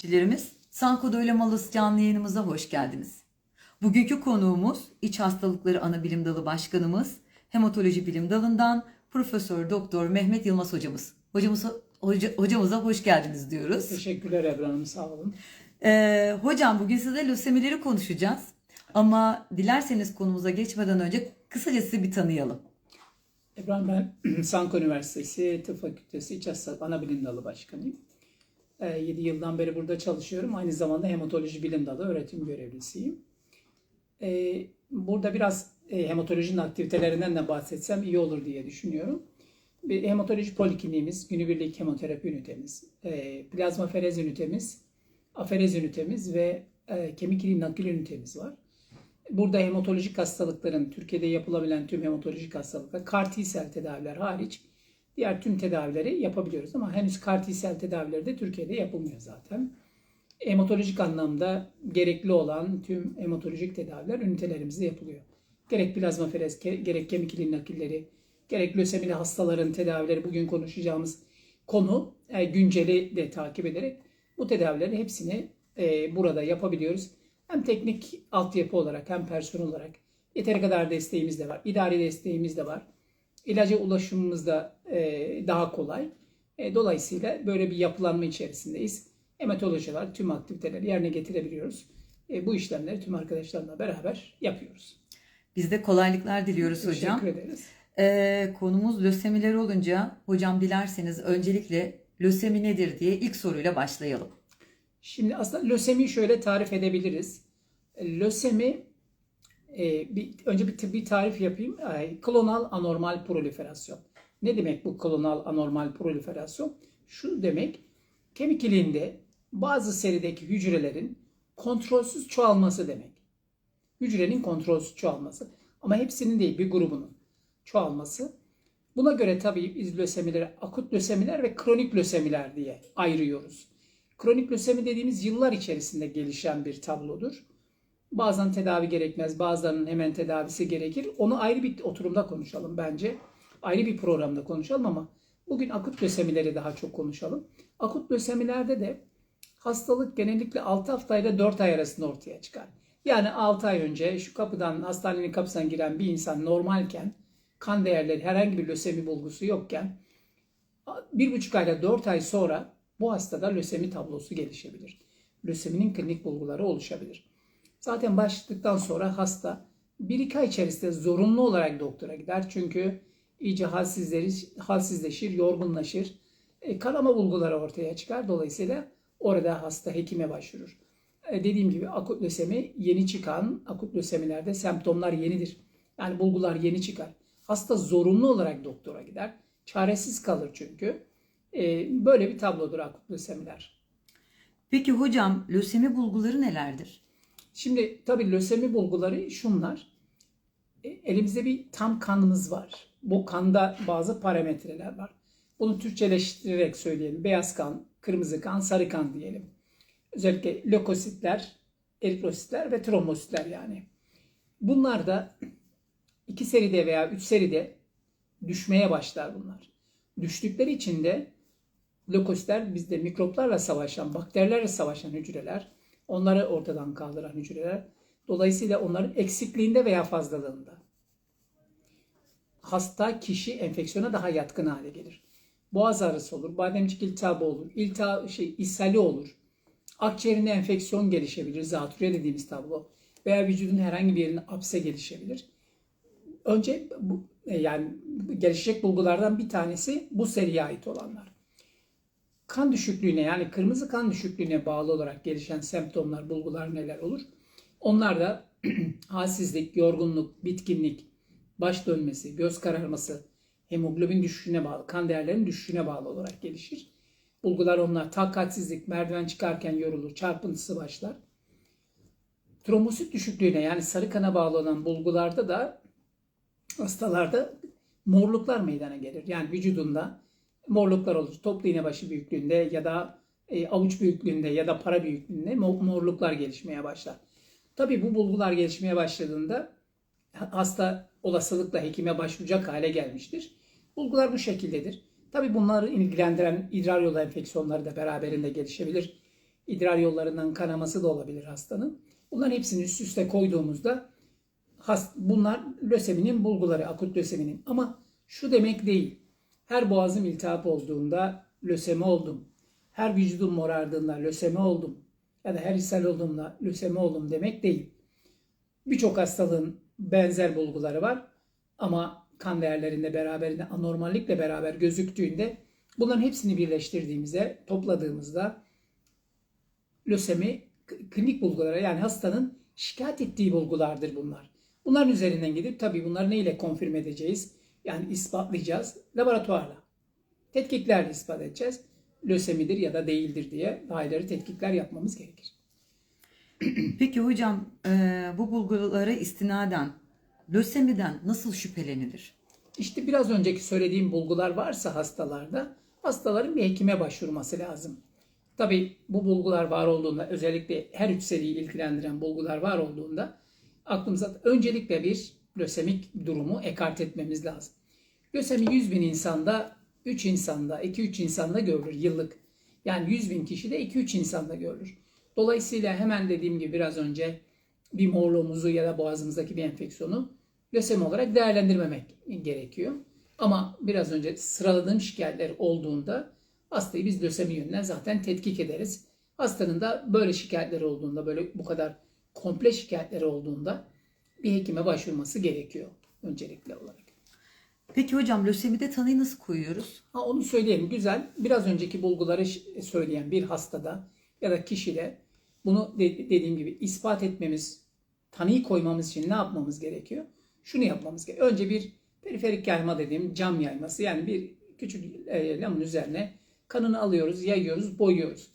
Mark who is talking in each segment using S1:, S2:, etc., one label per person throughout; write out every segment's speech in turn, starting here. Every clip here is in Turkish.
S1: takipçilerimiz, Sanko Malız canlı yayınımıza hoş geldiniz. Bugünkü konuğumuz İç Hastalıkları Anabilim Dalı Başkanımız, Hematoloji Bilim Dalı'ndan Profesör Doktor Mehmet Yılmaz hocamız. Hocamıza, hoca- hocamıza hoş geldiniz diyoruz.
S2: Teşekkürler Ebru Hanım sağ olun.
S1: Ee, hocam bugün size lösemileri konuşacağız. Ama dilerseniz konumuza geçmeden önce kısaca sizi bir tanıyalım.
S2: Ebru Hanım ben Sanko Üniversitesi Tıp Fakültesi İç Hastalık Anabilim Dalı Başkanıyım. 7 yıldan beri burada çalışıyorum. Aynı zamanda Hematoloji Bilim Dalı öğretim görevlisiyim. Ee, Burada biraz e, hematolojinin aktivitelerinden de bahsetsem iyi olur diye düşünüyorum. Bir hematoloji polikliniğimiz, günübirlik hemoterapi ünitemiz, e, plazma ferez ünitemiz, aferez ünitemiz ve e, kemik iliği nakil ünitemiz var. Burada hematolojik hastalıkların, Türkiye'de yapılabilen tüm hematolojik hastalıklar, CAR tedaviler hariç diğer tüm tedavileri yapabiliyoruz. Ama henüz T-sel tedavileri de Türkiye'de yapılmıyor zaten. Hematolojik anlamda gerekli olan tüm hematolojik tedaviler ünitelerimizde yapılıyor. Gerek plazmaferez, ke- gerek kemik iliği nakilleri, gerek lösemili hastaların tedavileri bugün konuşacağımız konu e, günceli de takip ederek bu tedavilerin hepsini e, burada yapabiliyoruz. Hem teknik altyapı olarak hem personel olarak yeteri kadar desteğimiz de var. İdari desteğimiz de var. İlaca ulaşımımız da e, daha kolay. E, dolayısıyla böyle bir yapılanma içerisindeyiz. Hematolojiler tüm aktiviteleri yerine getirebiliyoruz. E, bu işlemleri tüm arkadaşlarla beraber yapıyoruz.
S1: Biz de kolaylıklar diliyoruz hocam.
S2: Teşekkür ederiz.
S1: Ee, konumuz lösemiler olunca hocam dilerseniz öncelikle lösemi nedir diye ilk soruyla başlayalım.
S2: Şimdi aslında lösemiyi şöyle tarif edebiliriz. Lösemi e, bir, önce bir tıbbi tarif yapayım. E, klonal anormal proliferasyon. Ne demek bu klonal anormal proliferasyon? Şu demek kemik iliğinde bazı serideki hücrelerin kontrolsüz çoğalması demek. Hücrenin kontrolsüz çoğalması. Ama hepsinin değil bir grubunun çoğalması. Buna göre tabii biz lösemileri akut lösemiler ve kronik lösemiler diye ayırıyoruz. Kronik lösemi dediğimiz yıllar içerisinde gelişen bir tablodur. Bazen tedavi gerekmez, bazılarının hemen tedavisi gerekir. Onu ayrı bir oturumda konuşalım bence. Ayrı bir programda konuşalım ama bugün akut lösemileri daha çok konuşalım. Akut lösemilerde de hastalık genellikle 6 haftayla 4 ay arasında ortaya çıkar. Yani 6 ay önce şu kapıdan hastanenin kapısından giren bir insan normalken kan değerleri herhangi bir lösemi bulgusu yokken bir buçuk ayla 4 ay sonra bu hastada lösemi tablosu gelişebilir. Löseminin klinik bulguları oluşabilir. Zaten başladıktan sonra hasta bir iki ay içerisinde zorunlu olarak doktora gider. Çünkü iyice halsizleşir, halsizleşir yorgunlaşır. E, kanama bulguları ortaya çıkar. Dolayısıyla orada hasta hekime başvurur. E, dediğim gibi akut lösemi yeni çıkan, akut lösemilerde semptomlar yenidir. Yani bulgular yeni çıkar. Hasta zorunlu olarak doktora gider. Çaresiz kalır çünkü. E, böyle bir tablodur akut lösemiler.
S1: Peki hocam lösemi bulguları nelerdir?
S2: Şimdi tabii lösemi bulguları şunlar. E, Elimizde bir tam kanımız var. Bu kanda bazı parametreler var. Bunu Türkçeleştirerek söyleyelim. Beyaz kan, kırmızı kan, sarı kan diyelim. Özellikle lökositler, eritrositler ve trombositler yani. Bunlar da iki seride veya üç seride düşmeye başlar bunlar. Düştükleri için de lökositler bizde mikroplarla savaşan, bakterilerle savaşan hücreler, onları ortadan kaldıran hücreler. Dolayısıyla onların eksikliğinde veya fazlalığında hasta kişi enfeksiyona daha yatkın hale gelir. Boğaz ağrısı olur, bademcik iltihabı olur, iltihab şey ishali olur. Akciğerinde enfeksiyon gelişebilir, zatürre dediğimiz tablo veya vücudun herhangi bir yerine apse gelişebilir. Önce bu, e, yani gelişecek bulgulardan bir tanesi bu seriye ait olanlar. Kan düşüklüğüne yani kırmızı kan düşüklüğüne bağlı olarak gelişen semptomlar, bulgular neler olur? Onlar da halsizlik, yorgunluk, bitkinlik, baş dönmesi, göz kararması, hemoglobin düşüşüne bağlı, kan değerlerinin düşüşüne bağlı olarak gelişir. Bulgular onlar takatsizlik, merdiven çıkarken yorulur, çarpıntısı başlar. Trombosit düşüklüğüne yani sarı kana bağlı olan bulgularda da hastalarda morluklar meydana gelir. Yani vücudunda morluklar olur. Toplu iğne başı büyüklüğünde ya da e, avuç büyüklüğünde ya da para büyüklüğünde mo- morluklar gelişmeye başlar. Tabii bu bulgular gelişmeye başladığında hasta olasılıkla hekime başvuracak hale gelmiştir. Bulgular bu şekildedir. Tabii bunları ilgilendiren idrar yolu enfeksiyonları da beraberinde gelişebilir. idrar yollarından kanaması da olabilir hastanın. Bunların hepsini üst üste koyduğumuzda bunlar löseminin bulguları, akut löseminin. Ama şu demek değil. Her boğazım iltihap olduğunda lösemi oldum. Her vücudum morardığında lösemi oldum. Ya da her ishal olduğumda lösemi oldum demek değil. Birçok hastalığın benzer bulguları var ama kan değerlerinde beraberinde anormallikle beraber gözüktüğünde bunların hepsini birleştirdiğimizde, topladığımızda lösemi klinik bulgulara yani hastanın şikayet ettiği bulgulardır bunlar. Bunların üzerinden gidip tabii bunları neyle konfirm edeceğiz? Yani ispatlayacağız laboratuvarla. Tetkiklerle ispat edeceğiz. Lösemidir ya da değildir diye daha ileri tetkikler yapmamız gerekir.
S1: Peki hocam e, bu bulgulara istinaden lösemiden nasıl şüphelenilir?
S2: İşte biraz önceki söylediğim bulgular varsa hastalarda hastaların bir hekime başvurması lazım. Tabii bu bulgular var olduğunda özellikle her üç seriyi ilgilendiren bulgular var olduğunda aklımıza öncelikle bir lösemik durumu ekart etmemiz lazım. Lösemi 100 bin insanda 3 insanda 2-3 insanda görülür yıllık. Yani 100 bin kişide 2-3 insanda görülür. Dolayısıyla hemen dediğim gibi biraz önce bir morluğumuzu ya da boğazımızdaki bir enfeksiyonu lösemi olarak değerlendirmemek gerekiyor. Ama biraz önce sıraladığım şikayetler olduğunda hastayı biz lösemi yönünden zaten tetkik ederiz. Hastanın da böyle şikayetleri olduğunda, böyle bu kadar komple şikayetleri olduğunda bir hekime başvurması gerekiyor öncelikli olarak.
S1: Peki hocam lösemide tanıyı nasıl koyuyoruz?
S2: Ha onu söyleyelim güzel. Biraz önceki bulguları söyleyen bir hastada ya da kişide bunu de- dediğim gibi ispat etmemiz, tanıyı koymamız için ne yapmamız gerekiyor? Şunu yapmamız gerekiyor. Önce bir periferik yayma dediğim cam yayması yani bir küçük e, üzerine kanını alıyoruz, yayıyoruz, boyuyoruz.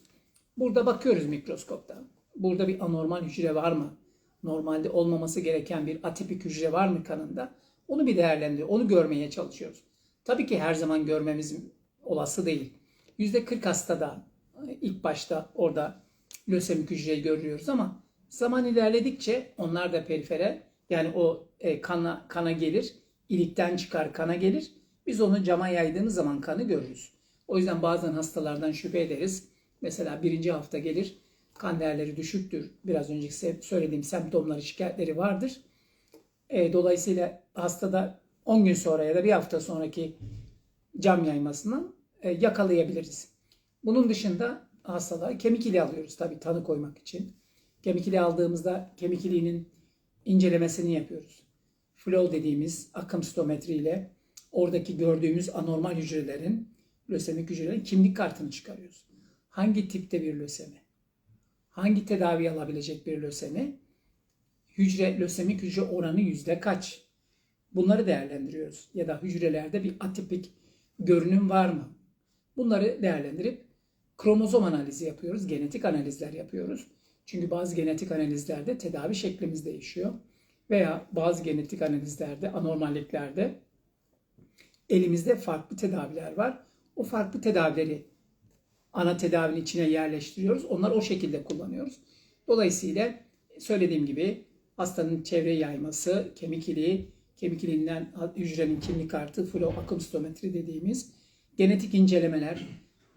S2: Burada bakıyoruz mikroskopta. Burada bir anormal hücre var mı? Normalde olmaması gereken bir atipik hücre var mı kanında? Onu bir değerlendiriyor. Onu görmeye çalışıyoruz. Tabii ki her zaman görmemiz olası değil. %40 hastada e, ilk başta orada lösemik hücreyi görüyoruz ama zaman ilerledikçe onlar da perifere yani o e, kana, kana gelir, ilikten çıkar kana gelir. Biz onu cama yaydığımız zaman kanı görürüz. O yüzden bazen hastalardan şüphe ederiz. Mesela birinci hafta gelir, kan değerleri düşüktür. Biraz önceki söylediğim semptomları, şikayetleri vardır. E, dolayısıyla hastada 10 gün sonra ya da bir hafta sonraki cam yaymasından e, yakalayabiliriz. Bunun dışında hastalara kemik iliği alıyoruz tabii tanı koymak için. Kemik iliği aldığımızda kemik iliğinin incelemesini yapıyoruz. Flow dediğimiz akım stometri ile oradaki gördüğümüz anormal hücrelerin, lösemik hücrelerin kimlik kartını çıkarıyoruz. Hangi tipte bir lösemi? Hangi tedavi alabilecek bir lösemi? Hücre, lösemik hücre oranı yüzde kaç? Bunları değerlendiriyoruz. Ya da hücrelerde bir atipik görünüm var mı? Bunları değerlendirip kromozom analizi yapıyoruz, genetik analizler yapıyoruz. Çünkü bazı genetik analizlerde tedavi şeklimiz değişiyor. Veya bazı genetik analizlerde, anormalliklerde elimizde farklı tedaviler var. O farklı tedavileri ana tedavinin içine yerleştiriyoruz. Onları o şekilde kullanıyoruz. Dolayısıyla söylediğim gibi hastanın çevre yayması, kemik iliği, kemik iliğinden hücrenin kimlik kartı, flow akım stometri dediğimiz genetik incelemeler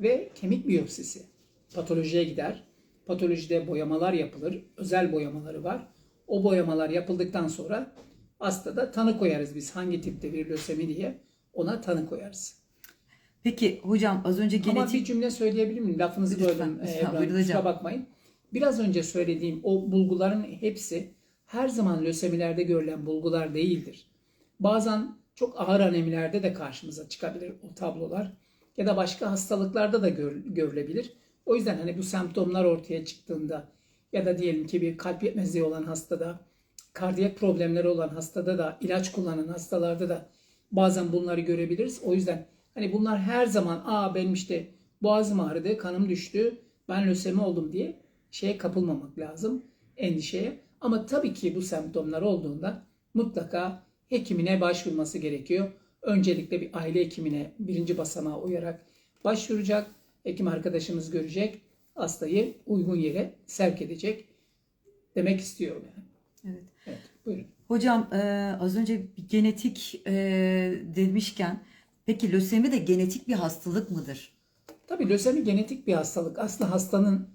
S2: ve kemik biyopsisi patolojiye gider. Patolojide boyamalar yapılır. Özel boyamaları var. O boyamalar yapıldıktan sonra hastada tanı koyarız biz hangi tipte bir lösemi diye ona tanı koyarız.
S1: Peki hocam az önce
S2: Ama
S1: genetik
S2: bir cümle söyleyebilir miyim? Lafınızı böldüm.
S1: hocam.
S2: Kusura bakmayın. Biraz önce söylediğim o bulguların hepsi her zaman lösemilerde görülen bulgular değildir. Bazen çok ağır anemilerde de karşımıza çıkabilir o tablolar. Ya da başka hastalıklarda da gör- görülebilir. O yüzden hani bu semptomlar ortaya çıktığında ya da diyelim ki bir kalp yetmezliği olan hastada, kardiyak problemleri olan hastada da, ilaç kullanan hastalarda da bazen bunları görebiliriz. O yüzden hani bunlar her zaman aa benim işte boğazım ağrıdı, kanım düştü, ben lösemi oldum diye şeye kapılmamak lazım, endişeye. Ama tabii ki bu semptomlar olduğunda mutlaka hekimine başvurması gerekiyor. Öncelikle bir aile hekimine birinci basamağa uyarak başvuracak. Hekim arkadaşımız görecek. Hastayı uygun yere sevk edecek demek istiyorum yani.
S1: Evet.
S2: Evet, buyurun.
S1: Hocam e, az önce genetik e, demişken peki lösemi de genetik bir hastalık mıdır?
S2: Tabii lösemi genetik bir hastalık. Aslında hastanın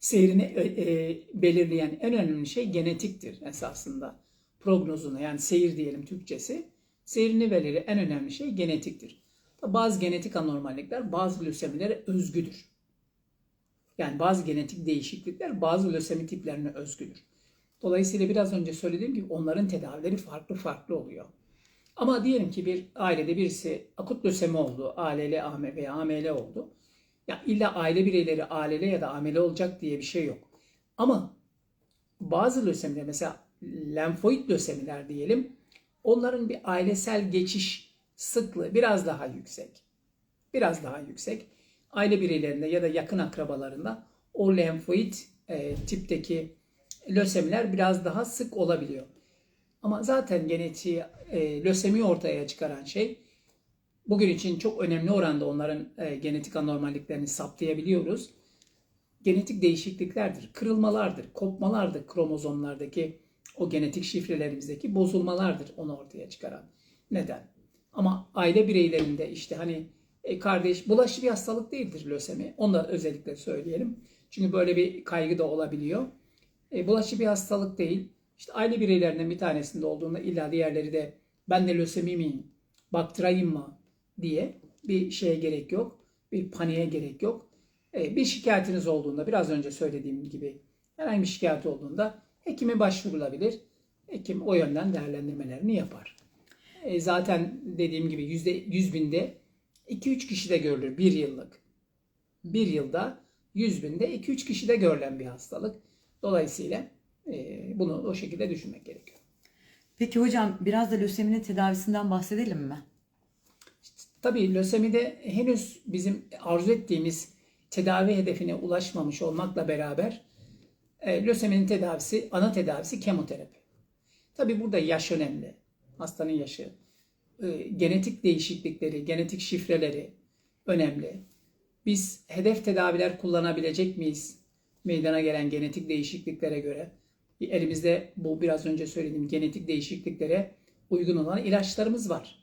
S2: seyrini e, e, belirleyen en önemli şey genetiktir esasında. Prognozunu yani seyir diyelim Türkçesi. Seyrini belirleyen en önemli şey genetiktir. Bazı genetik anormallikler bazı lösemilere özgüdür. Yani bazı genetik değişiklikler bazı lösemi tiplerine özgüdür. Dolayısıyla biraz önce söylediğim gibi onların tedavileri farklı farklı oluyor. Ama diyelim ki bir ailede birisi akut lösemi oldu, ALL AM veya AML oldu. Ya illa aile bireyleri ALL ya da AML olacak diye bir şey yok. Ama bazı lösemiler mesela lenfoid lösemiler diyelim onların bir ailesel geçiş sıklığı biraz daha yüksek. Biraz daha yüksek. Aile bireylerinde ya da yakın akrabalarında o lenfoid e, tipteki lösemiler biraz daha sık olabiliyor. Ama zaten genetiği e, lösemi ortaya çıkaran şey bugün için çok önemli oranda onların e, genetik anormalliklerini saptayabiliyoruz. Genetik değişikliklerdir, kırılmalardır, kopmalardır kromozomlardaki o genetik şifrelerimizdeki bozulmalardır onu ortaya çıkaran. Neden? Ama aile bireylerinde işte hani e, kardeş bulaşıcı bir hastalık değildir lösemi. Onu da özellikle söyleyelim. Çünkü böyle bir kaygı da olabiliyor. E, bulaşıcı bir hastalık değil. İşte aile bireylerinden bir tanesinde olduğunda illa diğerleri de ben de lösemi miyim, baktırayım mı diye bir şeye gerek yok. Bir paniğe gerek yok. E, bir şikayetiniz olduğunda biraz önce söylediğim gibi herhangi bir şikayet olduğunda hekime başvurulabilir. Hekim o yönden değerlendirmelerini yapar. E, zaten dediğim gibi yüzde yüz binde 2-3 kişide görülür bir yıllık. Bir yılda 100 binde 2-3 kişide görülen bir hastalık. Dolayısıyla bunu o şekilde düşünmek gerekiyor.
S1: Peki hocam biraz da löseminin tedavisinden bahsedelim mi?
S2: Tabii lösemide henüz bizim arzu ettiğimiz tedavi hedefine ulaşmamış olmakla beraber e, löseminin tedavisi, ana tedavisi kemoterapi. Tabii burada yaş önemli. Hastanın yaşı. E, genetik değişiklikleri, genetik şifreleri önemli. Biz hedef tedaviler kullanabilecek miyiz? Meydana gelen genetik değişikliklere göre. Elimizde bu biraz önce söylediğim genetik değişikliklere uygun olan ilaçlarımız var.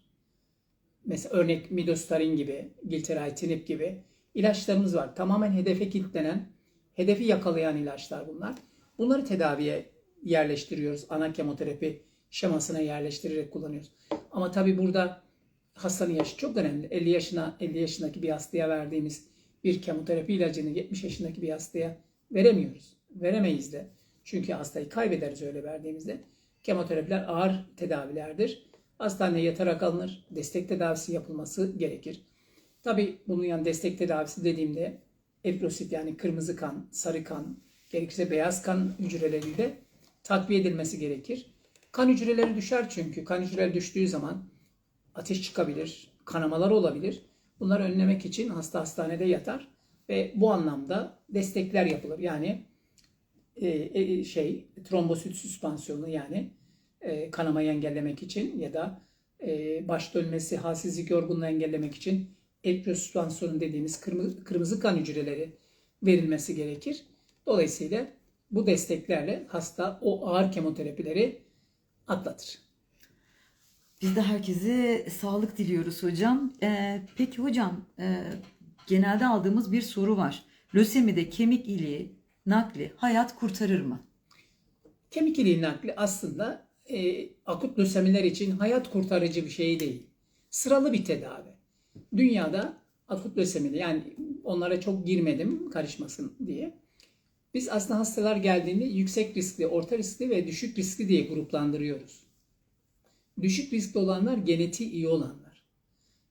S2: Mesela örnek midostarin gibi, gilteritinib gibi ilaçlarımız var. Tamamen hedefe kilitlenen, hedefi yakalayan ilaçlar bunlar. Bunları tedaviye yerleştiriyoruz. Ana kemoterapi şemasına yerleştirerek kullanıyoruz. Ama tabii burada hastanın yaşı çok önemli. 50 yaşına 50 yaşındaki bir hastaya verdiğimiz bir kemoterapi ilacını 70 yaşındaki bir hastaya veremiyoruz. Veremeyiz de. Çünkü hastayı kaybederiz öyle verdiğimizde. Kemoterapiler ağır tedavilerdir. Hastaneye yatarak alınır. Destek tedavisi yapılması gerekir. Tabi bunun yani destek tedavisi dediğimde eritrosit yani kırmızı kan, sarı kan, gerekirse beyaz kan hücreleriyle takviye edilmesi gerekir. Kan hücreleri düşer çünkü. Kan hücreleri düştüğü zaman ateş çıkabilir, kanamalar olabilir. Bunları önlemek için hasta hastanede yatar ve bu anlamda destekler yapılır. Yani e, e, şey trombosit süspansiyonu yani e, kanamayı engellemek için ya da e, baş dönmesi, halsizlik, yorgunluğu engellemek için eritrosüspansiyonu dediğimiz kırmızı, kırmızı kan hücreleri verilmesi gerekir. Dolayısıyla bu desteklerle hasta o ağır kemoterapileri atlatır.
S1: Biz de herkese sağlık diliyoruz hocam. Ee, peki hocam e, genelde aldığımız bir soru var. Lösemide kemik iliği nakli hayat kurtarır mı?
S2: Kemik iliği nakli aslında e, akut lösemiler için hayat kurtarıcı bir şey değil. Sıralı bir tedavi. Dünyada akut lösemide yani onlara çok girmedim karışmasın diye. Biz aslında hastalar geldiğinde yüksek riskli, orta riskli ve düşük riskli diye gruplandırıyoruz. Düşük riskli olanlar genetiği iyi olanlar.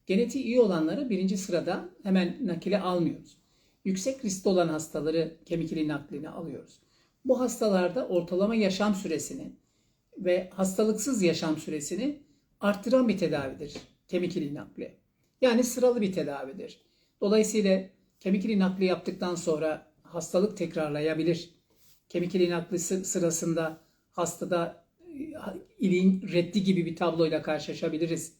S2: Genetiği iyi olanları birinci sırada hemen nakile almıyoruz. Yüksek riskli olan hastaları kemik iliği nakline alıyoruz. Bu hastalarda ortalama yaşam süresini ve hastalıksız yaşam süresini arttıran bir tedavidir kemik iliği nakli. Yani sıralı bir tedavidir. Dolayısıyla kemik iliği nakli yaptıktan sonra hastalık tekrarlayabilir. Kemik iliği nakli sırasında hastada iliğin reddi gibi bir tabloyla karşılaşabiliriz.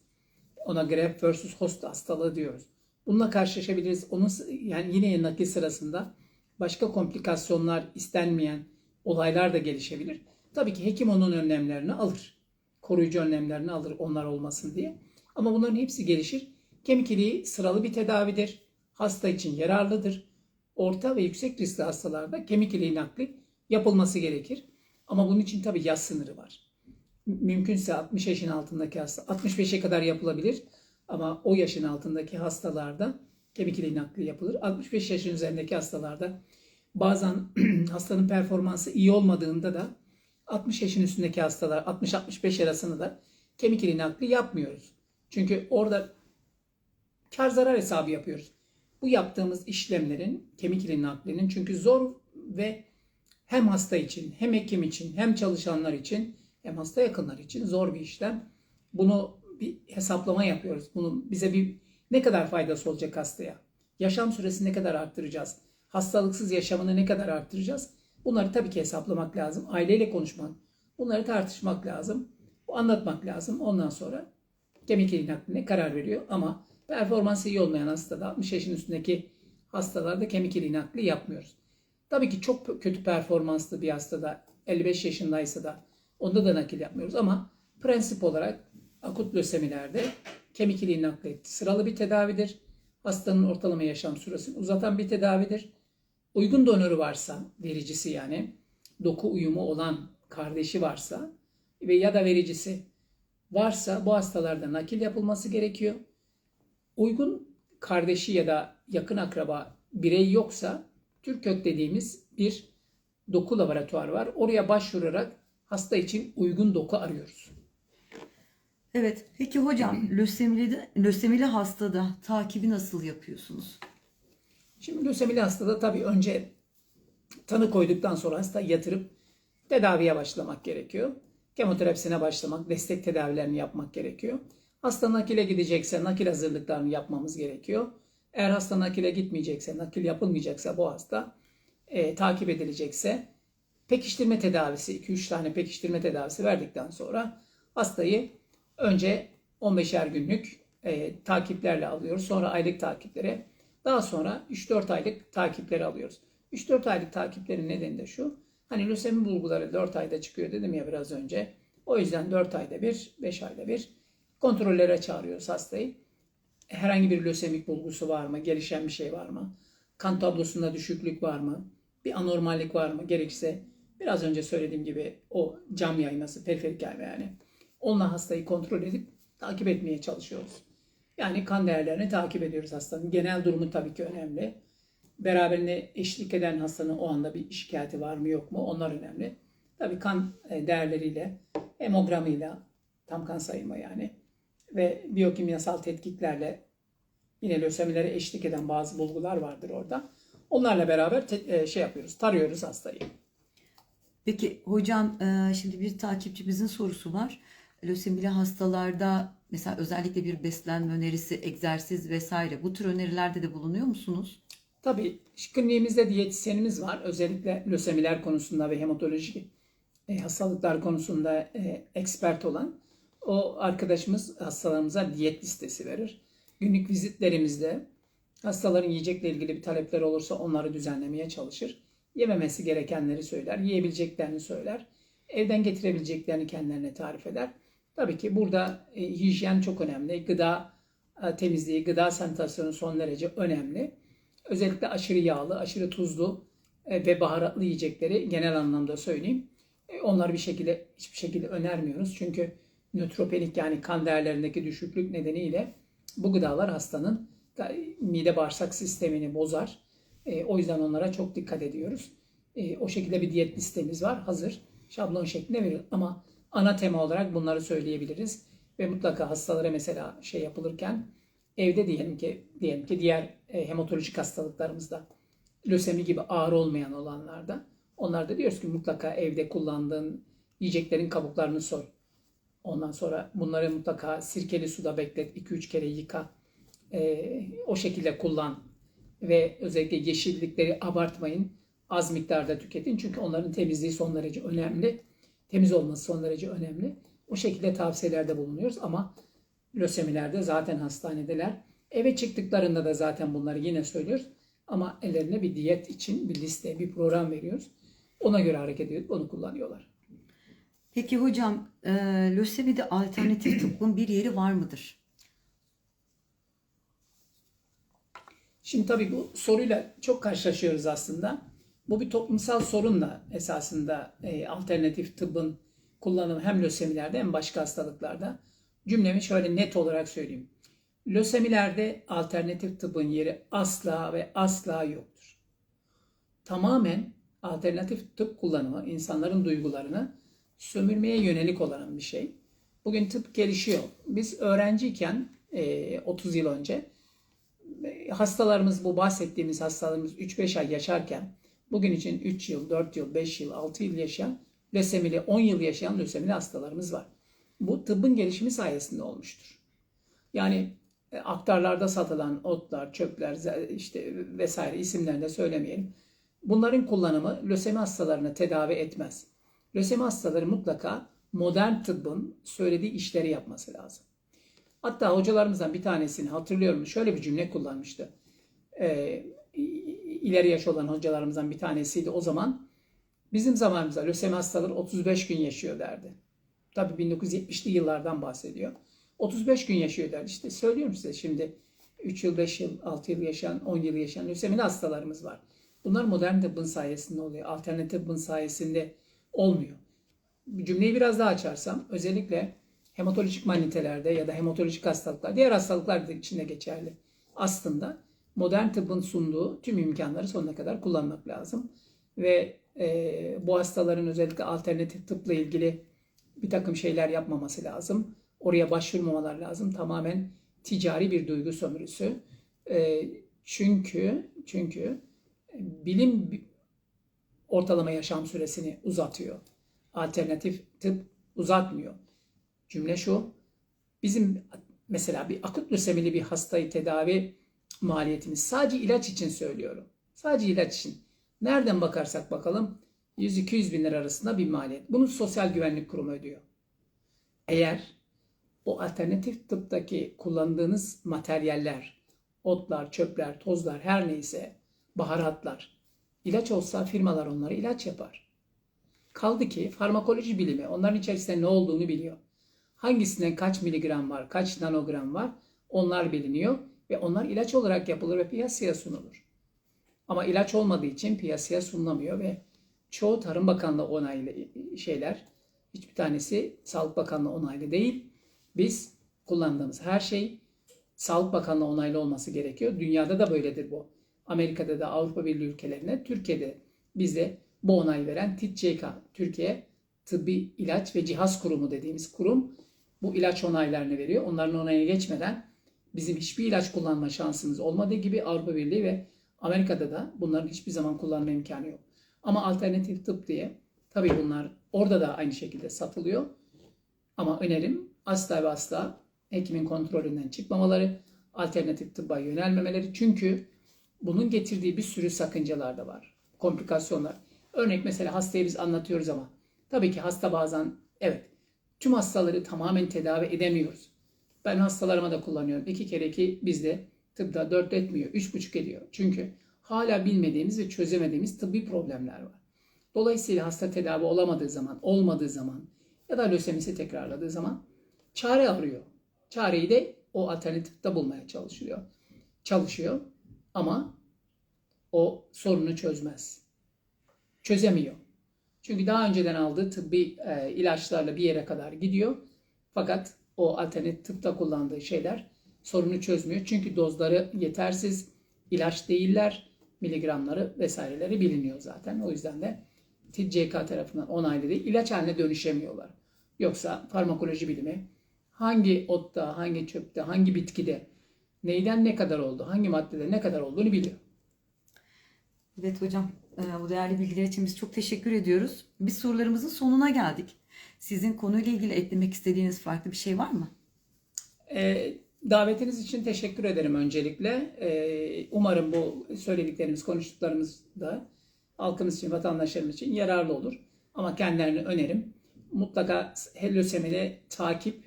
S2: Ona graft versus host hastalığı diyoruz. Bununla karşılaşabiliriz. Onun yani yine nakil sırasında başka komplikasyonlar istenmeyen olaylar da gelişebilir. Tabii ki hekim onun önlemlerini alır. Koruyucu önlemlerini alır onlar olmasın diye. Ama bunların hepsi gelişir. Kemik iliği sıralı bir tedavidir. Hasta için yararlıdır. orta ve yüksek riskli hastalarda kemik iliği nakli yapılması gerekir. Ama bunun için tabii yaş sınırı var. Mümkünse 60 yaşın altındaki hasta 65'e kadar yapılabilir ama o yaşın altındaki hastalarda kemik iliği nakli yapılır. 65 yaşın üzerindeki hastalarda bazen hastanın performansı iyi olmadığında da 60 yaşın üstündeki hastalar 60-65 arasında da kemik iliği nakli yapmıyoruz. Çünkü orada kar zarar hesabı yapıyoruz. Bu yaptığımız işlemlerin kemik iliği naklinin çünkü zor ve hem hasta için hem hekim için hem çalışanlar için hem hasta yakınlar için zor bir işlem. Bunu bir hesaplama yapıyoruz. Bunun bize bir ne kadar faydası olacak hastaya? Yaşam süresini ne kadar arttıracağız? Hastalıksız yaşamını ne kadar arttıracağız? Bunları tabii ki hesaplamak lazım. Aileyle konuşmak, bunları tartışmak lazım. Anlatmak lazım. Ondan sonra kemik iliği nakline karar veriyor. Ama performansı iyi olmayan hastada 60 yaşın üstündeki hastalarda kemik iliği nakli yapmıyoruz. Tabii ki çok kötü performanslı bir hastada 55 yaşındaysa da onda da nakil yapmıyoruz ama prensip olarak akut lösemilerde kemik iliği nakli sıralı bir tedavidir. Hastanın ortalama yaşam süresini uzatan bir tedavidir. Uygun donörü varsa, vericisi yani, doku uyumu olan kardeşi varsa ve ya da vericisi varsa bu hastalarda nakil yapılması gerekiyor. Uygun kardeşi ya da yakın akraba birey yoksa Türkök dediğimiz bir doku laboratuvarı var. Oraya başvurarak hasta için uygun doku arıyoruz.
S1: Evet. Peki hocam lösemili, lösemili hastada takibi nasıl yapıyorsunuz?
S2: Şimdi lösemili hastada tabii önce tanı koyduktan sonra hasta yatırıp tedaviye başlamak gerekiyor. Kemoterapisine başlamak, destek tedavilerini yapmak gerekiyor. Hasta nakile gidecekse nakil hazırlıklarını yapmamız gerekiyor. Eğer hasta nakile gitmeyecekse, nakil yapılmayacaksa bu hasta e, takip edilecekse pekiştirme tedavisi, 2-3 tane pekiştirme tedavisi verdikten sonra hastayı önce 15'er günlük e, takiplerle alıyoruz. Sonra aylık takiplere. Daha sonra 3-4 aylık takipleri alıyoruz. 3-4 aylık takiplerin nedeni de şu. Hani lösemi bulguları 4 ayda çıkıyor dedim ya biraz önce. O yüzden 4 ayda bir, 5 ayda bir kontrollere çağırıyoruz hastayı. Herhangi bir lösemik bulgusu var mı? Gelişen bir şey var mı? Kan tablosunda düşüklük var mı? Bir anormallik var mı? Gerekirse biraz önce söylediğim gibi o cam yayması, periferik yayma yani. Onunla hastayı kontrol edip takip etmeye çalışıyoruz. Yani kan değerlerini takip ediyoruz hastanın. Genel durumu tabii ki önemli. Beraberinde eşlik eden hastanın o anda bir şikayeti var mı yok mu onlar önemli. Tabii kan e, değerleriyle, hemogramıyla, tam kan sayımı yani ve biyokimyasal tetkiklerle yine lösemilere eşlik eden bazı bulgular vardır orada. Onlarla beraber te- e, şey yapıyoruz, tarıyoruz hastayı.
S1: Peki hocam e, şimdi bir takipçimizin sorusu var. Lösemili hastalarda mesela özellikle bir beslenme önerisi, egzersiz vesaire bu tür önerilerde de bulunuyor musunuz?
S2: Tabii kliniğimizde diyetisyenimiz var. Özellikle lösemiler konusunda ve hematoloji e, hastalıklar konusunda e, ekspert olan. O arkadaşımız hastalarımıza diyet listesi verir. Günlük vizitlerimizde hastaların yiyecekle ilgili bir talepleri olursa onları düzenlemeye çalışır. Yememesi gerekenleri söyler, yiyebileceklerini söyler. Evden getirebileceklerini kendilerine tarif eder. Tabii ki burada e, hijyen çok önemli. Gıda e, temizliği, gıda sanitasyonu son derece önemli. Özellikle aşırı yağlı, aşırı tuzlu e, ve baharatlı yiyecekleri genel anlamda söyleyeyim. E, Onları bir şekilde hiçbir şekilde önermiyoruz. Çünkü nötropenik yani kan değerlerindeki düşüklük nedeniyle bu gıdalar hastanın mide bağırsak sistemini bozar. O yüzden onlara çok dikkat ediyoruz. O şekilde bir diyet listemiz var. Hazır. Şablon şeklinde veriyoruz. Ama ana tema olarak bunları söyleyebiliriz. Ve mutlaka hastalara mesela şey yapılırken evde diyelim ki diyelim ki diğer e, hematolojik hastalıklarımızda lösemi gibi ağır olmayan olanlarda onlarda diyoruz ki mutlaka evde kullandığın yiyeceklerin kabuklarını soy. Ondan sonra bunları mutlaka sirkeli suda beklet. 2-3 kere yıka. E, o şekilde kullan. Ve özellikle yeşillikleri abartmayın. Az miktarda tüketin. Çünkü onların temizliği son derece önemli. Temiz olması son derece önemli. O şekilde tavsiyelerde bulunuyoruz ama lösemilerde zaten hastanedeler. Eve çıktıklarında da zaten bunları yine söylüyoruz. Ama ellerine bir diyet için bir liste, bir program veriyoruz. Ona göre hareket edip onu kullanıyorlar.
S1: Peki hocam e, lösemide alternatif tıbbın bir yeri var mıdır?
S2: Şimdi tabii bu soruyla çok karşılaşıyoruz aslında. Bu bir toplumsal sorunla esasında e, alternatif tıbbın kullanımı hem lösemilerde hem başka hastalıklarda. Cümlemi şöyle net olarak söyleyeyim. Lösemilerde alternatif tıbbın yeri asla ve asla yoktur. Tamamen alternatif tıp kullanımı insanların duygularını sömürmeye yönelik olan bir şey. Bugün tıp gelişiyor. Biz öğrenciyken e, 30 yıl önce e, hastalarımız bu bahsettiğimiz hastalarımız 3-5 ay yaşarken bugün için 3 yıl, 4 yıl, 5 yıl, 6 yıl yaşayan lösemili, 10 yıl yaşayan lösemili hastalarımız var. Bu tıbbın gelişimi sayesinde olmuştur. Yani e, aktarlarda satılan otlar, çöpler işte vesaire isimlerini de söylemeyelim. Bunların kullanımı lösemi hastalarını tedavi etmez. Lösemi hastaları mutlaka modern tıbbın söylediği işleri yapması lazım. Hatta hocalarımızdan bir tanesini hatırlıyorum şöyle bir cümle kullanmıştı. Ee, ileri yaş olan hocalarımızdan bir tanesiydi o zaman. Bizim zamanımızda lösemi hastaları 35 gün yaşıyor derdi. Tabii 1970'li yıllardan bahsediyor. 35 gün yaşıyor derdi. İşte söylüyorum size şimdi 3 yıl, 5 yıl, 6 yıl yaşayan, 10 yıl yaşayan lösemili hastalarımız var. Bunlar modern tıbbın sayesinde oluyor. Alternatif tıbbın sayesinde olmuyor. Cümleyi biraz daha açarsam özellikle hematolojik manitelerde ya da hematolojik hastalıklar, diğer hastalıklar da içinde geçerli. Aslında modern tıbbın sunduğu tüm imkanları sonuna kadar kullanmak lazım. Ve e, bu hastaların özellikle alternatif tıpla ilgili bir takım şeyler yapmaması lazım. Oraya başvurmamalar lazım. Tamamen ticari bir duygu sömürüsü. E, çünkü çünkü bilim bi- ortalama yaşam süresini uzatıyor. Alternatif tıp uzatmıyor. Cümle şu. Bizim mesela bir akut lösemili bir hastayı tedavi maliyetimiz sadece ilaç için söylüyorum. Sadece ilaç için. Nereden bakarsak bakalım 100-200 bin lira arasında bir maliyet. Bunu Sosyal Güvenlik Kurumu ödüyor. Eğer o alternatif tıptaki kullandığınız materyaller, otlar, çöpler, tozlar her neyse, baharatlar, ilaç olsa firmalar onları ilaç yapar. Kaldı ki farmakoloji bilimi onların içerisinde ne olduğunu biliyor. Hangisinden kaç miligram var, kaç nanogram var onlar biliniyor ve onlar ilaç olarak yapılır ve piyasaya sunulur. Ama ilaç olmadığı için piyasaya sunulamıyor ve çoğu Tarım Bakanlığı onaylı şeyler hiçbir tanesi Sağlık Bakanlığı onaylı değil. Biz kullandığımız her şey Sağlık Bakanlığı onaylı olması gerekiyor. Dünyada da böyledir bu. Amerika'da da Avrupa Birliği ülkelerinde, Türkiye'de bize bu onay veren TİTCK, Türkiye Tıbbi İlaç ve Cihaz Kurumu dediğimiz kurum bu ilaç onaylarını veriyor. Onların onayına geçmeden bizim hiçbir ilaç kullanma şansımız olmadığı gibi Avrupa Birliği ve Amerika'da da bunların hiçbir zaman kullanma imkanı yok. Ama alternatif tıp diye tabii bunlar orada da aynı şekilde satılıyor. Ama önerim asla ve asla hekimin kontrolünden çıkmamaları, alternatif tıbba yönelmemeleri. Çünkü bunun getirdiği bir sürü sakıncalar da var. Komplikasyonlar. Örnek mesela hastayı biz anlatıyoruz ama tabii ki hasta bazen evet tüm hastaları tamamen tedavi edemiyoruz. Ben hastalarıma da kullanıyorum. İki kere iki bizde tıpta dört etmiyor. Üç buçuk ediyor. Çünkü hala bilmediğimiz ve çözemediğimiz tıbbi problemler var. Dolayısıyla hasta tedavi olamadığı zaman, olmadığı zaman ya da lösemisi tekrarladığı zaman çare arıyor. Çareyi de o alternatifte bulmaya çalışıyor. Çalışıyor ama o sorunu çözmez. Çözemiyor. Çünkü daha önceden aldığı tıbbi e, ilaçlarla bir yere kadar gidiyor. Fakat o alternatif tıpta kullandığı şeyler sorunu çözmüyor. Çünkü dozları yetersiz, ilaç değiller, miligramları vesaireleri biliniyor zaten. O yüzden de TCK tarafından onaylı değil, ilaç haline dönüşemiyorlar. Yoksa farmakoloji bilimi hangi otta, hangi çöpte, hangi bitkide, neyden ne kadar oldu, hangi maddede ne kadar olduğunu biliyor.
S1: Evet hocam, e, bu değerli bilgiler için biz çok teşekkür ediyoruz. Biz sorularımızın sonuna geldik. Sizin konuyla ilgili eklemek istediğiniz farklı bir şey var mı?
S2: E, davetiniz için teşekkür ederim öncelikle. E, umarım bu söylediklerimiz, konuştuklarımız da halkımız için, vatandaşlarımız için yararlı olur. Ama kendilerine önerim. Mutlaka lösemide takip,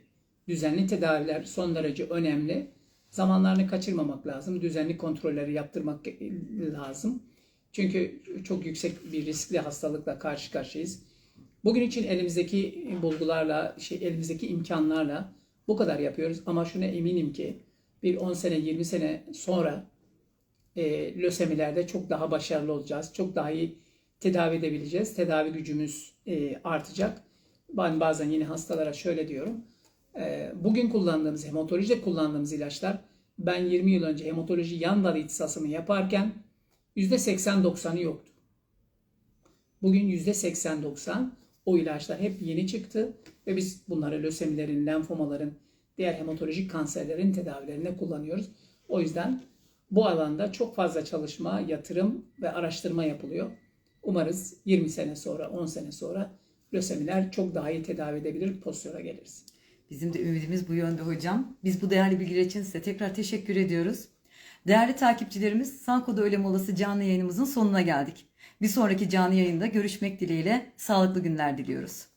S2: düzenli tedaviler son derece önemli. Zamanlarını kaçırmamak lazım. Düzenli kontrolleri yaptırmak lazım. Çünkü çok yüksek bir riskli hastalıkla karşı karşıyayız. Bugün için elimizdeki bulgularla, şey, elimizdeki imkanlarla bu kadar yapıyoruz. Ama şuna eminim ki bir 10 sene, 20 sene sonra e, lösemilerde çok daha başarılı olacağız. Çok daha iyi tedavi edebileceğiz. Tedavi gücümüz e, artacak. Ben bazen yine hastalara şöyle diyorum. E, bugün kullandığımız, hematolojide kullandığımız ilaçlar ben 20 yıl önce hematoloji yan dal ihtisasımı yaparken %80-90'ı yoktu. Bugün %80-90 o ilaçlar hep yeni çıktı ve biz bunları lösemilerin, lenfomaların, diğer hematolojik kanserlerin tedavilerinde kullanıyoruz. O yüzden bu alanda çok fazla çalışma, yatırım ve araştırma yapılıyor. Umarız 20 sene sonra, 10 sene sonra lösemiler çok daha iyi tedavi edebilir pozisyona geliriz.
S1: Bizim de ümidimiz bu yönde hocam. Biz bu değerli bilgiler için size tekrar teşekkür ediyoruz. Değerli takipçilerimiz Sanko'da Öyle Molası canlı yayınımızın sonuna geldik. Bir sonraki canlı yayında görüşmek dileğiyle sağlıklı günler diliyoruz.